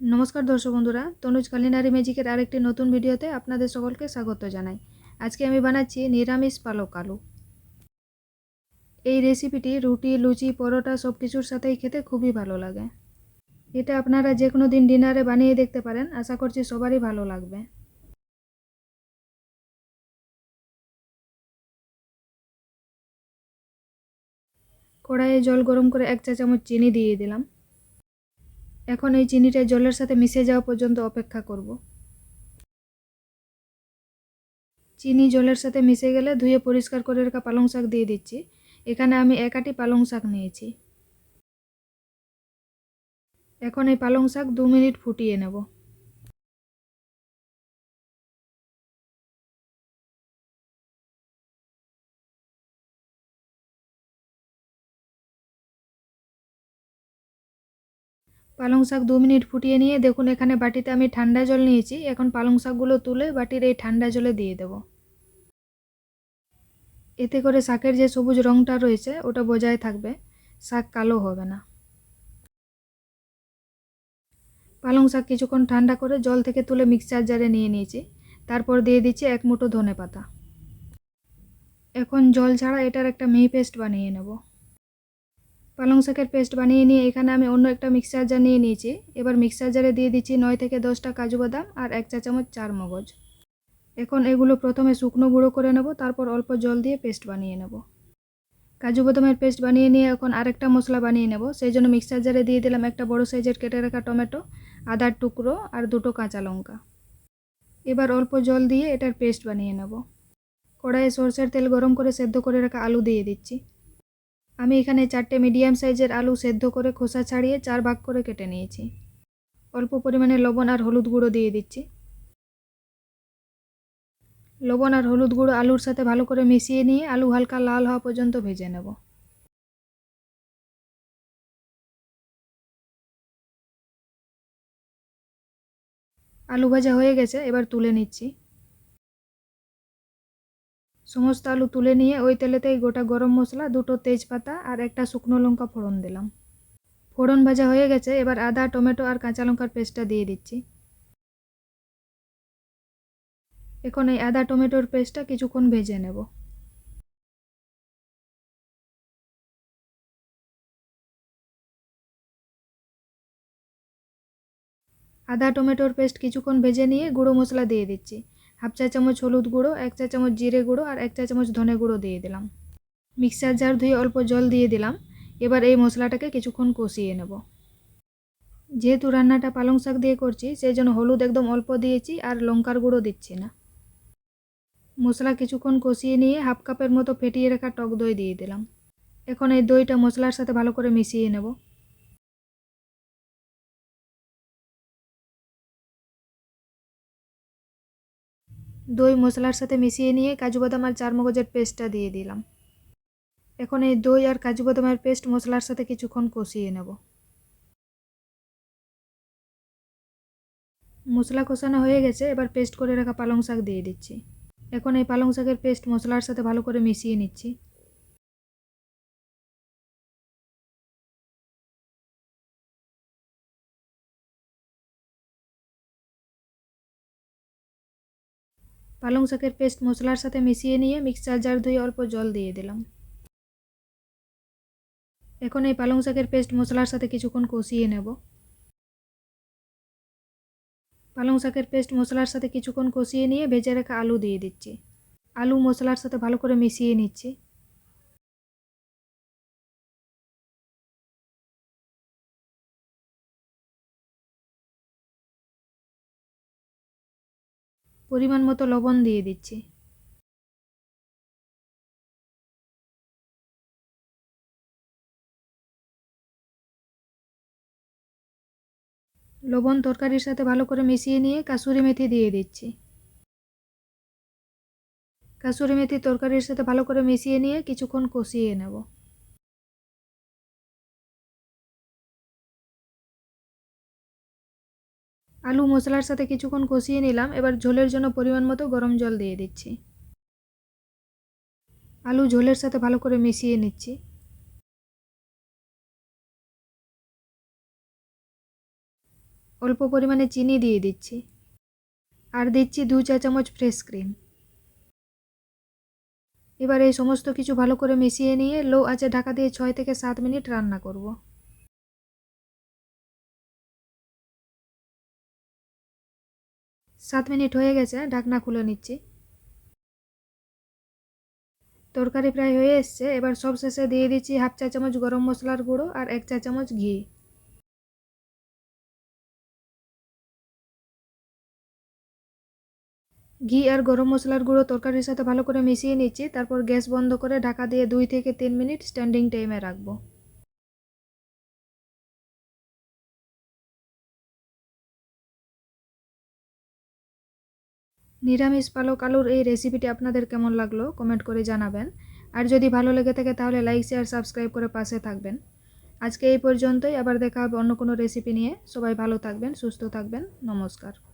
নমস্কার দর্শক বন্ধুরা, তনুজ কালিনারি ম্যাজিকের আরেকটি নতুন ভিডিওতে আপনাদের সকলকে স্বাগত জানাই। আজকে আমি বানাচ্ছি নিরামিষ পালক আলু। এই রেসিপিটি রুটি, লুচি, পরোটা সব কিছুর সাথেই খেতে খুবই ভালো লাগে। এটা আপনারা যে কোনো দিন ডিনারে বানিয়ে দেখতে পারেন, আশা করছি সবারই ভালো লাগবে। কড়াইয়ে জল গরম করে এক চা চামচ চিনি দিয়ে দিলাম। এখন এই চিনিটা জলের সাথে মিশে যাওয়া পর্যন্ত অপেক্ষা করব। চিনি জলের সাথে মিশে গেলে ধুয়ে পরিষ্কার করে রাখা পালং শাক দিয়ে দিচ্ছি। এখানে আমি একাটি পালং শাক নিয়েছি। এখন এই পালং শাক দু মিনিট ফুটিয়ে নেব। পালং শাক দু মিনিট ফুটিয়ে নিয়ে দেখুন, এখানে বাটিতে আমি ঠান্ডা জল নিয়েছি। এখন পালং শাকগুলো তুলে বাটির এই ঠান্ডা জলে দিয়ে দেব। এতে করে শাকের যে সবুজ রঙটা রয়েছে, ওটা বজায় থাকবে। শাক কালো হবে না। পালং শাক কিছুক্ষণ ঠান্ডা করে জল থেকে তুলে মিক্সচার জারে নিয়ে নিয়েছি। তারপর দিয়ে দিচ্ছি এক মুঠো ধনে পাতা এখন জল ছাড়া এটার একটা মিহি পেস্ট বানিয়ে নেব। পালং শাকের পেস্ট বানিয়ে নিয়ে এখানে আমি অন্য একটা মিক্সার জার নিয়ে নিয়েছি। এবার মিক্সার জারে দিয়ে দিচ্ছি নয় থেকে দশটা কাজু বাদাম আর এক চা চামচ চার মগজ। এখন এগুলো প্রথমে শুকনো গুঁড়ো করে নেব, তারপর অল্প জল দিয়ে পেস্ট বানিয়ে নেব। কাজু বাদামের পেস্ট বানিয়ে নিয়ে এখন আরেকটা মশলা বানিয়ে নেব। সেই জন্য মিক্সার জারে দিয়ে দিলাম একটা বড় সাইজের কেটে রাখা টমেটো আদার টুকরো আর দুটো কাঁচা লঙ্কা। এবার অল্প জল দিয়ে এটার পেস্ট বানিয়ে নেব। কড়াইয়ে সরষের তেল গরম করে সেদ্ধ করে রাখা আলু দিয়ে দিচ্ছি। আমি এখানে চারটে মিডিয়াম সাইজের আলু সেদ্ধ করে খোসা ছাড়িয়ে চার ভাগ করে কেটে নিয়েছি। অল্প পরিমাণে লবণ আর হলুদ গুঁড়ো দিয়ে দিচ্ছি। লবণ আর হলুদ গুঁড়ো আলুর সাথে ভালো করে মিশিয়ে নিয়ে আলু হালকা লাল হওয়া পর্যন্ত ভেজে নেব। আলু ভাজা হয়ে গেছে, এবার তুলে নিচ্ছি। সমস্ত আলু তুলে নিয়ে ওই তেলেতেই গোটা গরম মশলা, দুটো তেজপাতা আর একটা শুকনো লঙ্কা ফোড়ন দিলাম। ফোড়ন ভাজা হয়ে গেছে, এবার আদা, টমেটো আর কাঁচা লঙ্কার পেস্টটা দিয়ে দিচ্ছি। এখন এই আদা, টমেটোর পেস্টটা কিছুক্ষণ ভেজে নেব। আদা, টমেটোর পেস্ট কিছুক্ষণ ভেজে নিয়ে গুঁড়ো মশলা দিয়ে দিচ্ছি। হাফ চা চামচ হলুদ গুঁড়ো, এক চা চামচ জিরে গুঁড়ো আর এক চা চামচ ধনে গুঁড়ো দিয়ে দিলাম। মিক্সার জার ধুয়ে অল্প জল দিয়ে দিলাম। এবার এই মশলাটাকে কিছুক্ষণ কষিয়ে নেব। যেহেতু রান্নাটা পালং শাক দিয়ে করছি, সেই জন্য হলুদ একদম অল্প দিয়েছি আর লঙ্কার গুঁড়ো দিচ্ছি না। মশলা কিছুক্ষণ কষিয়ে নিয়ে হাফ কাপের মতো ফেটিয়ে রাখা টক দই দিয়ে দিলাম। এখন এই দইটা মশলার সাথে ভালো করে মিশিয়ে নেব। দই মশলার সাথে মিশিয়ে নিয়ে কাজু বাদাম আর চার মগজের পেস্টটা দিয়ে দিলাম। এখন এই দই আর কাজু বাদামের পেস্ট মশলার সাথে কিছুক্ষণ কষিয়ে নেব। মশলা কষানো হয়ে গেছে, এবার পেস্ট করে রাখা পালং শাক দিয়ে দিচ্ছি। এখন এই পালং শাকের পেস্ট মশলার সাথে ভালো করে মিশিয়ে নিচ্ছি। পালং শাকের পেস্ট মশলার সাথে মিশিয়ে নিয়ে মিক্সার জার ধুয়ে অল্প জল দিয়ে দিলাম। এখন এই পালং শাকের পেস্ট মশলার সাথে কিছুক্ষণ কষিয়ে নেব। পালং শাকের পেস্ট মশলার সাথে কিছুক্ষণ কষিয়ে নিয়ে ভেজে রাখা আলু দিয়ে দিচ্ছি। আলু মশলার সাথে ভালো করে মিশিয়ে নিচ্ছি। পরিমাণ মতো লবণ দিয়ে দিচ্ছি। লবণ তরকারির সাথে ভালো করে মিশিয়ে নিয়ে কাসুরি মেথি দিয়ে দিচ্ছি। কাসুরি মেথি তরকারির সাথে ভালো করে মিশিয়ে নিয়ে কিছুক্ষণ কষিয়ে নেব। আলু মশলার সাথে কিছুক্ষণ কষিয়ে নিলাম, এবার ঝোলের জন্য পরিমাণ মতো গরম জল দিয়ে দিচ্ছি। আলু ঝোলের সাথে ভালো করে মিশিয়ে নিচ্ছি। অল্প পরিমাণে চিনি দিয়ে দিচ্ছি। আর দিচ্ছি দু চা চামচ ফ্রেশ ক্রিম। এবার এই সমস্ত কিছু ভালো করে মিশিয়ে নিয়ে লো আঁচে ঢাকা দিয়ে ছয় থেকে সাত মিনিট রান্না করব। সাত মিনিট হয়ে গেছে, ঢাকনা খুলে নিচ্ছি। তরকারি প্রায় হয়ে এসছে, এবার সব শেষে দিয়ে দিচ্ছি হাফ চা চামচ গরম মশলার গুঁড়ো আর এক চা চামচ ঘি। ঘি আর গরম মশলার গুঁড়ো তরকারির সাথে ভালো করে মিশিয়ে নিচ্ছি, তারপর গ্যাস বন্ধ করে ঢাকা দিয়ে দুই থেকে তিন মিনিট স্ট্যান্ডিং টাইমে রাখব। নিরামিষ পালক আলুর এই রেসিপিটি আপনাদের কেমন লাগল? কমেন্ট করে জানাবেন। আর যদি ভালো লেগে থাকে তাহলে লাইক শেয়ার সাবস্ক্রাইব করে পাশে থাকবেন। আজকে এই পর্যন্তই। আবার দেখা হবে অন্য কোনো রেসিপি নিয়ে। সবাই ভালো থাকবেন, সুস্থ থাকবেন। নমস্কার।